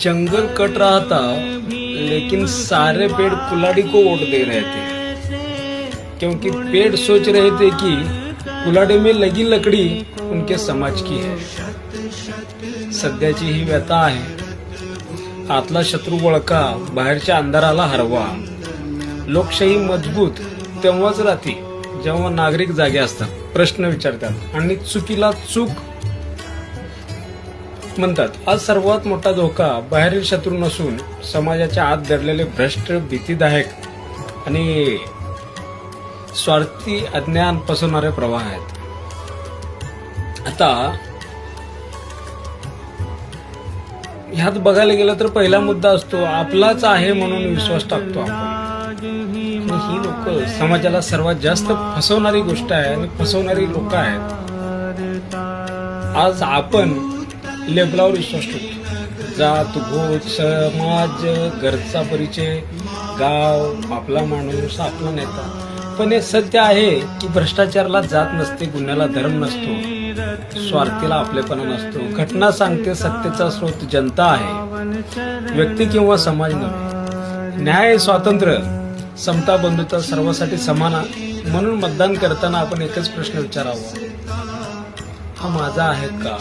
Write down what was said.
जंगल cut रहा था लेकिन सारे पेड़ कुलाड़ी को वोट दे रहे थे। क्योंकि पेड़ सोच रहे थे कि कुलाड़ी में लगी लकड़ी उनके समाज की है। सध्याची ही व्यथा आहे। आतला शत्रू वळका बाहेरच्या अंधाराला हरवा। लोकशाही मजबूत तेव्हाच राहते जेव्हा नागरिक जागे असतात प्रश्न विचारतात आणि चुकीला चूक म्हणतात आज सर्वात मोठा धोका बाहेरील शत्रू नसून समाजाच्या आत दडलेले भ्रष्ट भीतीदायक आणि स्वार्थी अज्ञान पसरणारे प्रवाह आहेत. आता ह्यात बघायला गेलं तर पहिला मुद्दा असतो आपलाच आहे म्हणून विश्वास टाकतो आपण. ही लोक समाजाला सर्वात जास्त फसवणारी गोष्ट आहे आणि फसवणारी लोक आहेत. आज आपण लेबलावर विश्वास ठेवतो जात गोत समाज घरचा परिचय गाव आपला माणूस आपला नेता. पण हे सत्य आहे की भ्रष्टाचाराला जात नसते गुन्ह्याला धर्म नसतो. स्वार्थीला आपलेपणा नसतो. घटना सांगते सत्तेचा स्रोत जनता आहे. व्यक्ती किंवा समाज नव्हे. न्याय स्वातंत्र्य समता बंधुता सर्वासाठी समान म्हणून मतदान करताना आपण एकच प्रश्न विचारावा. हा माझा आहे का?